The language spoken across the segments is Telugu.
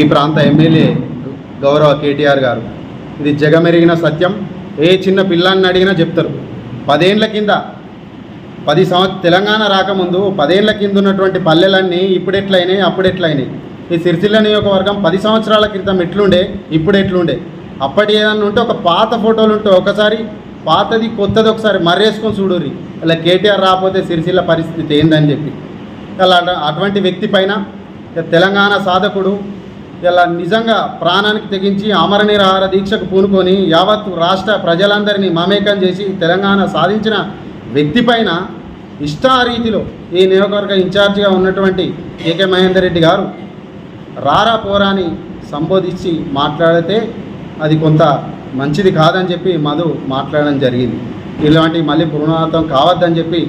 ఈ ప్రాంత ఎమ్మెల్యే గౌరవ కేటీఆర్ గారు. ఇది జగమెరిగిన సత్యం. ఏ చిన్న పిల్లాన్ని అడిగినా చెప్తారు. పదేండ్ల కింద పది సంవత్సరం తెలంగాణ రాకముందు పదేళ్ళ కింద ఉన్నటువంటి పల్లెలన్నీ ఇప్పుడు ఎట్లయినాయి అప్పుడు ఎట్లయినాయి ఈ సిరిసిల్ల నియోజకవర్గం పది సంవత్సరాల క్రితం ఎట్లుండే ఇప్పుడు ఎట్లుండే అప్పటి ఏదన్నా ఉంటే ఒక పాత ఫోటోలు ఉంటే ఒకసారి పాతది కొత్తది ఒకసారి మర్రేసుకొని చూడుర్రి. ఇలా కేటీఆర్ రాకపోతే సిరిసిల్ల పరిస్థితి ఏందని చెప్పి. అలా అటువంటి వ్యక్తి పైన తెలంగాణ సాధకుడు ఇలా నిజంగా ప్రాణానికి తెగించి అమరనిరాహార దీక్షకు పూనుకొని యావత్ రాష్ట్ర ప్రజలందరినీ మమేకం చేసి తెలంగాణ సాధించిన వ్యక్తి పైన ఇష్టారీతిలో ఈ నియోజకవర్గ ఇన్ఛార్జిగా ఉన్నటువంటి కేకే మహేందర్ రెడ్డి గారు రారా పోరాని సంబోధించి మాట్లాడితే అది కొంత మంచిది కాదని చెప్పి మధు మాట్లాడడం జరిగింది. ఇలాంటి మళ్ళీ పునరావృతం కావద్దని చెప్పి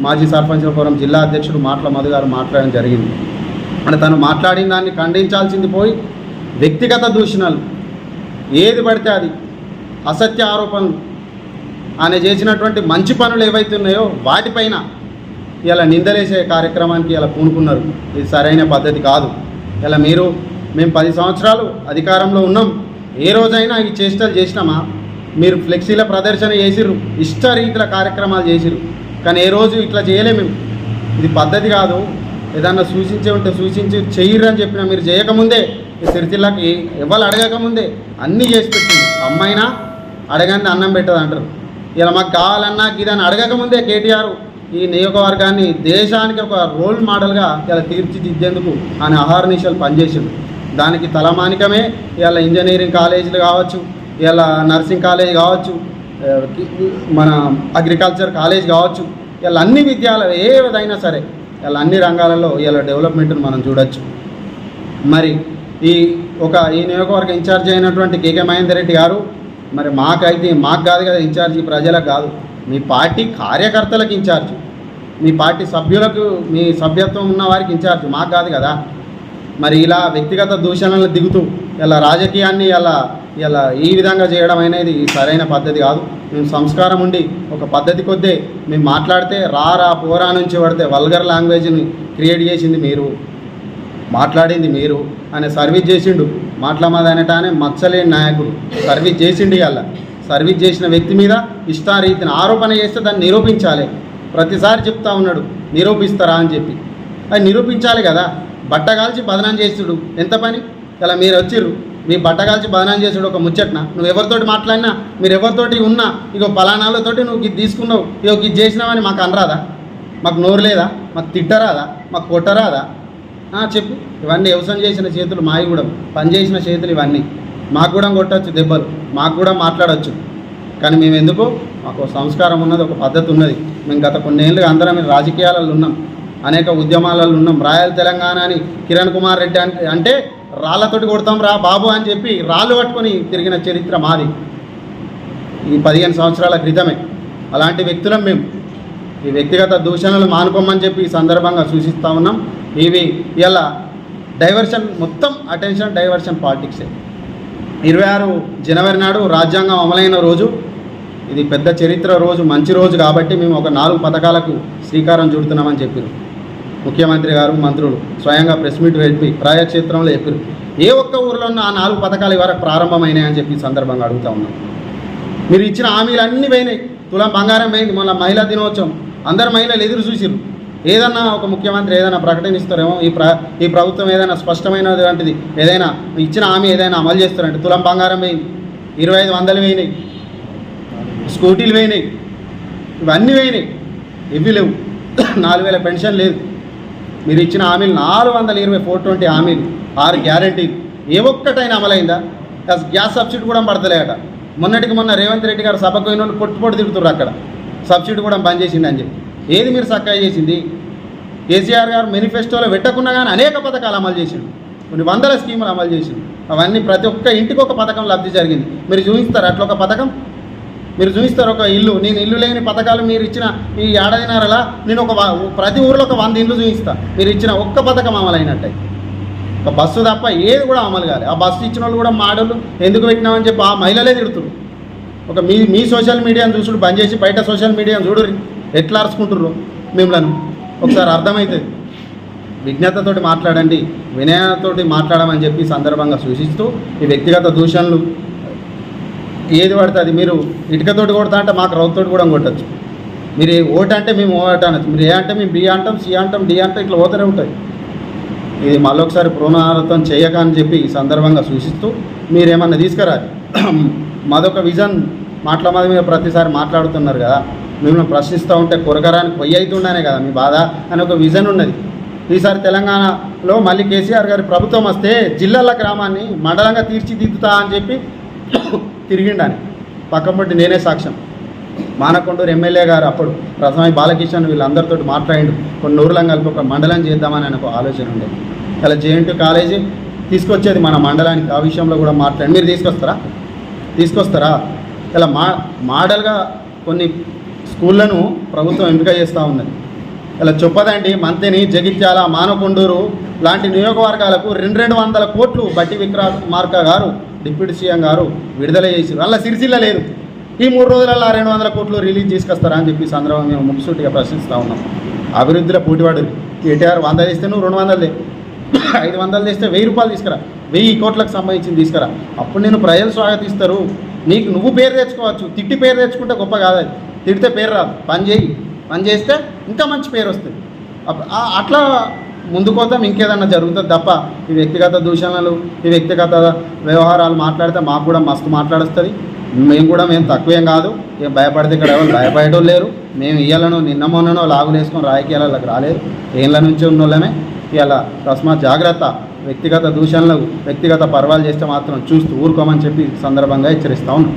మాజీ సర్పంచుల ఫోరం జిల్లా అధ్యక్షుడు మాటల మధు గారు మాట్లాడడం జరిగింది. అంటే తను మాట్లాడిన దాన్ని ఖండించాల్సింది పోయి వ్యక్తిగత దూషణలు. ఏది పడితే అది అసత్య ఆరోపణలు. ఆయన చేసినటువంటి మంచి పనులు ఏవైతే ఉన్నాయో వాటిపైన ఇలా నిందలేసే కార్యక్రమానికి ఇలా పూనుకున్నారు. ఇది సరైన పద్ధతి కాదు. ఇలా మీరు మేము పది సంవత్సరాలు అధికారంలో ఉన్నాం. ఏ రోజైనా ఈ చేష్టలు చేసినామా? మీరు ఫ్లెక్సీల ప్రదర్శన చేసిర్రు. ఇష్ట రీతిలో కార్యక్రమాలు చేసిర్రు. కానీ ఏ రోజు ఇట్లా చేయలేము మేము. ఇది పద్ధతి కాదు. ఏదన్నా సూచించే ఉంటే సూచించి చెయ్యరు అని చెప్పినా మీరు చేయకముందే ఈ సిరిసిల్లకి ఎవరు అడగకముందే అన్నీ చేసి పెట్టింది. అమ్మైనా అడగంది అన్నం పెట్టదు అంటారు. ఇలా మాకు కావాలన్నా ఇదని అడగకముందే కేటీఆర్ ఈ నియోజకవర్గాన్ని దేశానికి ఒక రోల్ మోడల్గా ఇలా తీర్చిదిద్దేందుకు ఆయన అహర్నిశలు పనిచేసింది దానికి తలమానికమే ఇలా ఇంజనీరింగ్ కాలేజీలు కావచ్చు ఇలా నర్సింగ్ కాలేజ్ కావచ్చు మన అగ్రికల్చర్ కాలేజ్ కావచ్చు ఇలా అన్ని విద్యాలయాలు ఏ విధైనా సరే ఇలా అన్ని రంగాలలో ఇలా డెవలప్మెంట్ను మనం చూడొచ్చు. మరి ఈ ఒక ఈ నియోజకవర్గ ఇన్ఛార్జ్ అయినటువంటి కేకే మహేందర్ రెడ్డి గారు మరి మాకైతే మాకు కాదు కదా ఇన్ఛార్జి ప్రజలకు కాదు. మీ పార్టీ కార్యకర్తలకు ఇన్ఛార్జ్. మీ పార్టీ సభ్యులకు మీ సభ్యత్వం ఉన్న వారికి ఇన్ఛార్జ్ మాకు కాదు కదా. మరి ఇలా వ్యక్తిగత దూషణలు దిగుతూ ఇలా రాజకీయాన్ని ఇలా ఇలా ఈ విధంగా చేయడం అనేది సరైన పద్ధతి కాదు. మేము సంస్కారం ఉండి ఒక పద్ధతి కొద్దే మేము మాట్లాడితే రా రా పోరా నుంచి పడితే వల్గర్ లాంగ్వేజ్ని క్రియేట్ చేసింది మీరు మాట్లాడింది మీరు అనే సర్వీస్ చేసిండు మాట్లాడమదనటానే మచ్చలేని నాయకుడు. సర్వీస్ చేసిండు ఇవాళ. సర్వీస్ చేసిన వ్యక్తి మీద ఇష్టారీతిని ఆరోపణ చేస్తే దాన్ని నిరూపించాలి. ప్రతిసారి చెప్తా ఉన్నాడు నిరూపిస్తారా? అని చెప్పి. అది నిరూపించాలి కదా. బట్ట కాల్చి బదనాం చేసుడు ఎంత పని? ఇలా మీరు వచ్చిర్రు. మీ బట్ట కాల్చి బదనాం చేసుడు ఒక ముచ్చట్న? నువ్వు ఎవరితోటి మాట్లాడినా మీరు ఎవరితోటి ఉన్నా ఇగో పలానాలతోటి నువ్వు ఇది తీసుకున్నావు ఇగో ఇది చేసినావని మాకు అనరాదా? మాకు నోరు లేదా? మాకు తిట్టరాదా? మాకు కొట్టరాదా? చెప్పు. ఇవన్నీ వ్యవసాయం చేసిన చేతులు మావి కూడా పనిచేసిన చేతులు ఇవన్నీ. మాకు కూడా కొట్టచ్చు దెబ్బలు మాకు కూడా మాట్లాడవచ్చు కానీ మేము ఎందుకు మాకు సంస్కారం ఉన్నది ఒక పద్ధతి ఉన్నది. మేము గత కొన్నేళ్ళుగా అందరం రాజకీయాలలో ఉన్నాం. అనేక ఉద్యమాలలో ఉన్నాం. రాయల్ తెలంగాణ అని కిరణ్ కుమార్ రెడ్డి అంటే అంటే రాళ్ళతోటి కొడతాం రా బాబు అని చెప్పి రాళ్ళు పట్టుకొని తిరిగిన చరిత్ర మాది. ఈ పదిహేను సంవత్సరాల క్రితమే. అలాంటి వ్యక్తులం మేము ఈ వ్యక్తిగత దూషణలు మానుకోమని చెప్పి ఈ సందర్భంగా సూచిస్తూ ఉన్నాం. ఇవి ఇలా డైవర్షన్ మొత్తం అటెన్షన్ డైవర్షన్ పాలిటిక్సే. ఇరవై ఆరు జనవరి నాడు రాజ్యాంగం అమలైన రోజు. ఇది పెద్ద చరిత్ర రోజు మంచి రోజు కాబట్టి మేము ఒక నాలుగు పథకాలకు శ్రీకారం చుడుతున్నామని చెప్పారు ముఖ్యమంత్రి గారు మంత్రులు స్వయంగా ప్రెస్ మీట్ పెట్టి ప్రజాక్షేత్రంలో చెప్పారు. ఏ ఒక్క ఊరిలో ఉన్న ఆ నాలుగు పథకాలు వరకు ప్రారంభమైనాయి అని చెప్పి సందర్భంగా అడుగుతా ఉన్నాం. మీరు ఇచ్చిన హామీలు అన్నీ పోయినాయి. తులం బంగారం పోయింది. మళ్ళీ మహిళా దినోత్సవం. అందరు మహిళలు ఎదురు చూసిరు ఏదన్నా ఒక ముఖ్యమంత్రి ఏదైనా ప్రకటనిస్తారేమో? ఈ ప్ర ఈ ప్రభుత్వం ఏదైనా స్పష్టమైనటువంటిది ఏదైనా ఇచ్చిన హామీ ఏదైనా అమలు చేస్తారంటే తులం బంగారం పోయింది. ఇరవై ఐదు వందలు పోయినాయి. స్కూటీలు పోయినాయి. ఇవన్నీ పోయినాయి. ఇవి లేవు. నాలుగు వేల పెన్షన్ లేదు. మీరు ఇచ్చిన హామీలు నాలుగు వందల ఇరవై ఫోర్ ట్వంటీ హామీలు ఆరు గ్యారంటీలు ఏ ఒక్కటైనా అమలైందా? అసలు గ్యాస్ సబ్సిడీ కూడా పడతలేట మొన్నటికి మొన్న రేవంత్ రెడ్డి గారు సభకు పోయిన వాళ్ళు పొట్టు పొట్టు తిడుతున్నారు అక్కడ. సబ్సిడీ కూడా బంద్ చేసింది అని చెప్పి. ఏది మీరు చక్కగా చేసింది? కేసీఆర్ గారు మేనిఫెస్టోలో పెట్టకుండా కానీ అనేక పథకాలు అమలు చేసిండు. కొన్ని వందల స్కీములు అమలు చేసిండు. అవన్నీ ప్రతి ఒక్క ఇంటికి ఒక పథకం లబ్ధి జరిగింది. మీరు చూపిస్తారు అట్లా ఒక పథకం? మీరు చూపిస్తారు ఒక ఇల్లు. నేను ఇల్లు లేని పథకాలు మీరు ఇచ్చిన ఈ ఏడాదిన్నరలా నేను ఒక ప్రతి ఊర్లో ఒక వంద ఇల్లు చూపిస్తా. మీరు ఇచ్చిన ఒక్క పథకం అమలైనట్టే. ఒక బస్సు తప్ప ఏది కూడా అమలు కాలేదు ఆ బస్సు ఇచ్చిన వాళ్ళు కూడా మాడలు ఎందుకు పెట్టినామని చెప్పి ఆ మహిళలే తిడుతురు ఒక మీ మీ సోషల్ మీడియాను చూసుడు బంద్ చేసి బయట సోషల్ మీడియాను చూడు ఎట్లా అరుచుకుంటుర్రు మిమ్మల్ని? ఒకసారి అర్థమవుతుంది విజ్ఞతతోటి మాట్లాడండి వినయతోటి మాట్లాడమని చెప్పి సందర్భంగా సూచిస్తూ ఈ వ్యక్తిగత దూషణలు ఏది పడితే అది మీరు ఇటుకతోటి కొడతా అంటే మాకు రౌతోటి కూడా కొట్టచ్చు. మీరు ఓటు అంటే మేము ఓటు అనొచ్చు. మీరు ఏ అంటే మేము బి అంటాం సి అంటాం డి అంటాం ఇట్లా పోతూనే ఉంటుంది ఇది మళ్ళొకసారి పునరావృతం చేయక అని చెప్పి ఈ సందర్భంగా సూచిస్తూ మీరేమన్నా తీసుకురాలి. మాదొక విజన్ మాటల మీద ప్రతిసారి మాట్లాడుతున్నారు కదా మిమ్మల్ని ప్రశ్నిస్తూ ఉంటే కొరకరానికి పొయ్యి అవుతుండనే కదా మీ బాధ అని ఒక విజన్ ఉన్నది. ఈసారి తెలంగాణలో మళ్ళీ కేసీఆర్ గారి ప్రభుత్వం వస్తే జిల్లాల గ్రామాన్ని మండలంగా తీర్చిదిద్దుతా అని చెప్పి తిరిగిండని. పక్కపొట్టి నేనే సాక్ష్యం. మానకొండూరు ఎమ్మెల్యే గారు అప్పుడు ప్రథమ బాలకిషన్ వీళ్ళందరితో మాట్లాడిండు. కొన్ని నూరులం కలిపి ఒక మండలం చేద్దామని ఆయన ఒక ఆలోచన ఉండేది. అలా జేఎన్టీ కాలేజీ తీసుకొచ్చేది మన మండలానికి. ఆ విషయంలో కూడా మాట్లాడి మీరు తీసుకొస్తారా? తీసుకొస్తారా? ఇలా మా మోడల్గా కొన్ని స్కూళ్ళను ప్రభుత్వం ఎంపిక చేస్తూ ఉన్నది ఇలా చొప్పదండి మంతెని జగిత్యాల మానకొండూరు లాంటి నియోజకవర్గాలకు రెండు రెండు వందల కోట్లు బట్టి విక్రమార్క గారు డిప్యూటీ సీఎం గారు విడుదల చేశారు అలా సిరిసిల్ల లేదు. ఈ మూడు రోజులలో రెండు వందల కోట్లు రిలీజ్ తీసుకొస్తారా అని చెప్పి సందర్భంగా మేము ముక్సూటిగా ప్రశ్నిస్తూ ఉన్నాం. అభివృద్ధిలో పోటీవాడు కేటీఆర్ వంద చేస్తే నువ్వు రెండు వందలు తే. ఐదు వందలు తెస్తే వెయ్యి రూపాయలు తీసుకురా. వెయ్యి కోట్లకు సంబంధించింది తీసుకురా. అప్పుడు నేను ప్రజలు స్వాగతిస్తారు. నీకు నువ్వు పేరు తెచ్చుకోవచ్చు. తిట్టి పేరు తెచ్చుకుంటే గొప్ప కాదు తిడితే పేరు రాదు. పని చేయి. పని చేస్తే ఇంకా మంచి పేరు వస్తుంది. అట్లా ముందు అట్లా ఇంకేదన్నా జరుగుతుంది తప్ప ఈ వ్యక్తిగత దూషణలు ఈ వ్యక్తిగత వ్యవహారాలు మాట్లాడితే మాకు కూడా మస్తు మాట్లాడుస్తుంది. మేము కూడా మేము తక్కువేం కాదు. ఏం భయపడితే ఇక్కడ ఎవరు భయపడేటోళ్ళు లేరు. మేము ఇయ్యాలను నిన్న మొన్ననో లాగులేసుకొని రాజకీయాలకు రాలేదు. ఏళ్ళ నుంచి ఉన్నోళ్ళమే. ఇలా తస్మాత్ జాగ్రత్త. వ్యక్తిగత దూషణలు వ్యక్తిగత పర్వాలు చేస్తే మాత్రం చూస్తూ ఊరుకోమని చెప్పి సందర్భంగా హెచ్చరిస్తూ ఉన్నాం.